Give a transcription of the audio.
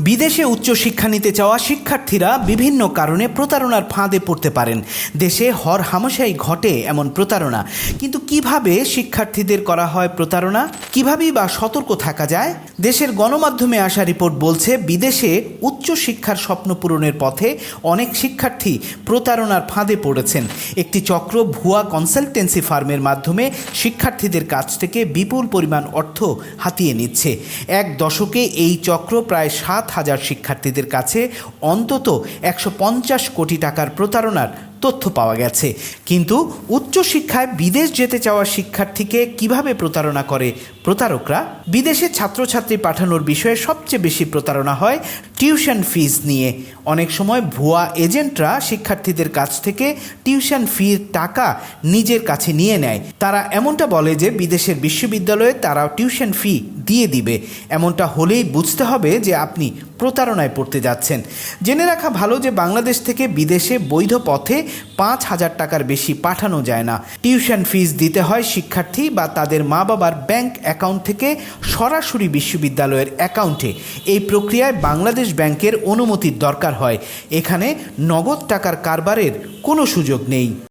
বিদেশে উচ্চশিক্ষা নিতে চাওয়া শিক্ষার্থীরা বিভিন্ন কারণে প্রতারণার ফাঁদে পড়তে পারেন। দেশে হর হামেশাই ঘটে এমন প্রতারণা। কিন্তু কীভাবে শিক্ষার্থীদের করা হয় প্রতারণা? কিভাবেই বা সতর্ক থাকা যায়? দেশের গণমাধ্যমে আসা রিপোর্ট বলছে, বিদেশে উচ্চশিক্ষার স্বপ্ন পূরণের পথে অনেক শিক্ষার্থী প্রতারণার ফাঁদে পড়েছেন। একটি চক্র ভুয়া কনসালটেন্সি ফার্মের মাধ্যমে শিক্ষার্থীদের কাছ থেকে বিপুল পরিমাণ অর্থ হাতিয়ে নিচ্ছে। এক দশকে এই চক্র প্রায় সাত হাজার শিক্ষার্থীদের কাছে অন্তত একশো পঞ্চাশ কোটি টাকার প্রতারণার তথ্য পাওয়া গেছে। কিন্তু উচ্চশিক্ষায় বিদেশ যেতে চাওয়া শিক্ষার্থীকে কীভাবে প্রতারণা করে প্রতারকরা? বিদেশে ছাত্রছাত্রী পাঠানোর বিষয়ে সবচেয়ে বেশি প্রতারণা হয় টিউশন ফিজ নিয়ে। অনেক সময় ভুয়া এজেন্টরা শিক্ষার্থীদের কাছ থেকে টিউশন ফির টাকা নিজের কাছে নিয়ে নেয়। তারা এমনটা বলে যে বিদেশের বিশ্ববিদ্যালয়ে তারা টিউশন ফি দিয়ে দিবে। এমনটা হলেই বুঝতে হবে যে আপনি প্রতারণায় পড়তে যাচ্ছেন। জেনে রাখা ভালো যে বাংলাদেশ থেকে বিদেশে বৈধ পথে পাঁচ হাজার টাকার বেশি পাঠানো যায় না। টিউশন ফিস দিতে হয় শিক্ষার্থী বা তাদের মা বাবার ব্যাংক অ্যাকাউন্ট থেকে সরাসরি বিশ্ববিদ্যালয়ের অ্যাকাউন্টে। এই প্রক্রিয়ায় বাংলাদেশ ব্যাংকের অনুমতির দরকার হয়। এখানে নগদ টাকার কারবারের কোনো সুযোগ নেই।